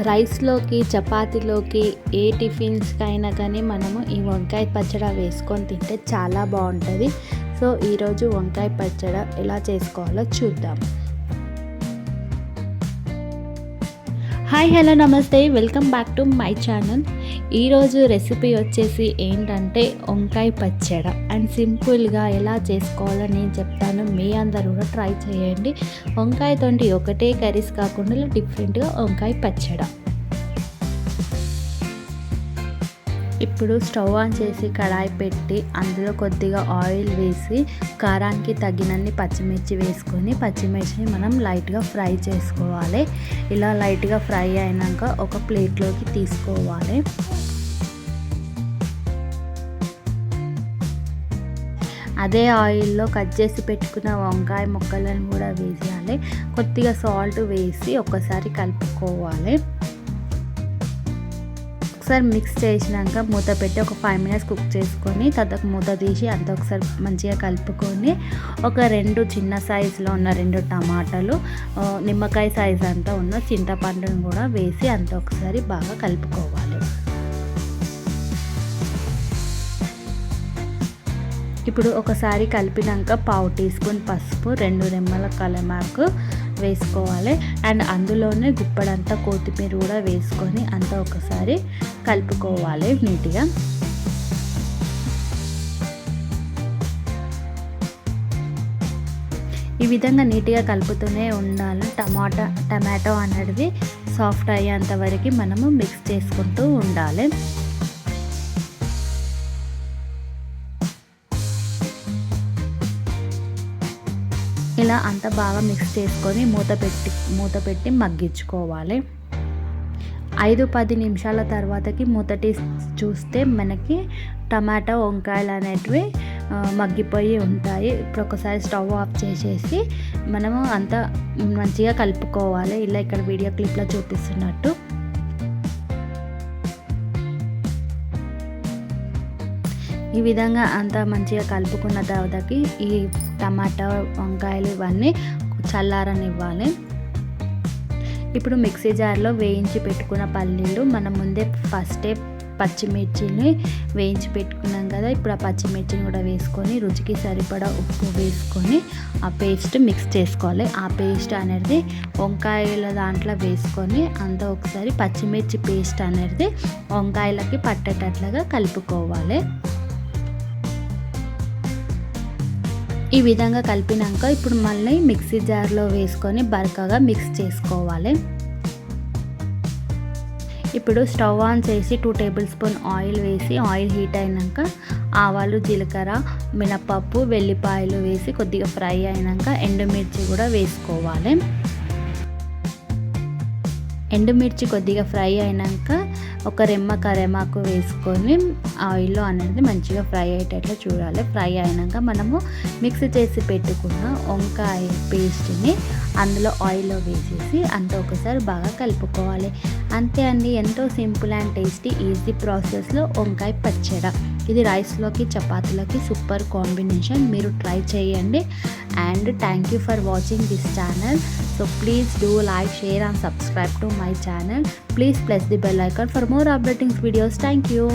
రైస్లోకి చపాతీలోకి ఏ టిఫిన్స్కి అయినా కానీ మనము ఈ వంకాయ పచ్చడి వేసుకొని తింటే చాలా బాగుంటుంది. సో ఈరోజు వంకాయ పచ్చడి ఎలా చేసుకోవాలో చూద్దాం. హాయ్ హలో నమస్తే. Welcome back to my channel. ఈరోజు రెసిపీ వచ్చేసి ఏంటంటే వంకాయ పచ్చడ. అండ్ సింపుల్గా ఎలా చేసుకోవాలో నేను చెప్తాను. మీ అందరూ కూడా ట్రై చేయండి. వంకాయతోటి ఒకటే కర్రీస్ కాకుండా డిఫరెంట్గా వంకాయ పచ్చడ. ఇప్పుడు స్టవ్ ఆన్ చేసి కడాయి పెట్టి అందులో కొద్దిగా ఆయిల్ వేసి కారానికి తగినన్ని పచ్చిమిర్చి వేసుకొని పచ్చిమిర్చిని మనం లైట్గా ఫ్రై చేసుకోవాలి. ఇలా లైట్గా ఫ్రై అయినాక ఒక ప్లేట్లోకి తీసుకోవాలి. అదే ఆయిల్లో కట్ చేసి పెట్టుకున్న వంకాయ ముక్కలను కూడా వేసేయాలి కొద్దిగా సాల్ట్ వేసి ఒకసారి కలుపుకోవాలి. ఒకసారి మిక్స్ చేసినాక మూత పెట్టి ఒక ఫైవ్ మినిట్స్ కుక్ చేసుకొని తర్వాత మూత తీసి అంత ఒకసారి మంచిగా కలుపుకొని ఒక రెండు చిన్న సైజులో ఉన్న రెండు టమాటాలు నిమ్మకాయ సైజ్ అంతా ఉన్న చింతపండును కూడా వేసి అంత ఒకసారి బాగా కలుపుకోవాలి. ఇప్పుడు ఒకసారి కలిపినాక పావు టీ స్పూన్ పసుపు రెండు రెమ్మల కలమాకు వేసుకోవాలి. అండ్ అందులోనే గుప్పడంతా కొత్తిమీర కూడా వేసుకొని అంతా ఒకసారి కలుపుకోవాలి నీట్గా. ఈ విధంగా నీట్గా కలుపుతూనే ఉండాలి. టమాటా టమాటో అనేది సాఫ్ట్ అయ్యేంత వరకు మనము మిక్స్ చేసుకుంటూ ఉండాలి. ఇలా అంత బాగా మిక్స్ చేసుకొని మూత పెట్టి మూత పెట్టి మగ్గించుకోవాలి. ఐదు పది నిమిషాల తర్వాతకి మూత తీసి చూస్తే మనకి టమాటా వంకాయలు అనేటివి మగ్గిపోయి ఉంటాయి. ఇప్పుడు ఒకసారి స్టవ్ ఆఫ్ చేసేసి మనము అంతా మంచిగా కలుపుకోవాలి. ఇలా ఇక్కడ వీడియో క్లిప్లో చూపిస్తున్నట్టు. ఈ విధంగా అంతా మంచిగా కలుపుకున్న తర్వాతకి ఈ టమాటా వంకాయలు ఇవన్నీ చల్లారనివ్వాలి. ఇప్పుడు మిక్సీ జార్లో వేయించి పెట్టుకున్న పల్లీలు మనం ముందే ఫస్టే పచ్చిమిర్చిని వేయించి పెట్టుకున్నాం కదా ఇప్పుడు ఆ పచ్చిమిర్చిని కూడా వేసుకొని రుచికి సరిపడా ఉప్పు వేసుకొని ఆ పేస్ట్ మిక్స్ చేసుకోవాలి. ఆ పేస్ట్ అనేది వంకాయల దాంట్లో వేసుకొని అంతా ఒకసారి పచ్చిమిర్చి పేస్ట్ అనేది వంకాయలకి పట్టేటట్లుగా కలుపుకోవాలి. ఈ విధంగా కలిపినాక ఇప్పుడు మళ్ళీ మిక్సీ జార్లో వేసుకొని బరకగా మిక్స్ చేసుకోవాలి. ఇప్పుడు స్టవ్ ఆన్ చేసి టూ టేబుల్ స్పూన్ ఆయిల్ వేసి ఆయిల్ హీట్ అయినాక ఆవాలు జీలకర్ర మినపప్పు వెల్లిపాయలు వేసి కొద్దిగా ఫ్రై అయినాక ఎండుమిర్చి కూడా వేసుకోవాలి. ఎండుమిర్చి కొద్దిగా ఫ్రై అయినాక ఒక రెమ్మ కరేమాకు వేసుకొని ఆయిల్లో అనేది మంచిగా ఫ్రై అయ్యేటట్లు చూడాలి. ఫ్రై అయినాక మనము మిక్స్ చేసి పెట్టుకున్న వంకాయ పేస్ట్ని అందులో ఆయిల్లో వేసేసి అంత ఒకసారి బాగా కలుపుకోవాలి. అంతే అండి. ఎంతో సింపుల్ అండ్ టేస్టీ ఈజీ ప్రాసెస్లో వంకాయ పచ్చడి. ఇది రైస్లోకి చపాతీలకి సూపర్ కాంబినేషన్ మీరు ట్రై చేయండి. And thank you for watching this channel so please do like share and subscribe to my channel please press the bell icon for more updating videos thank you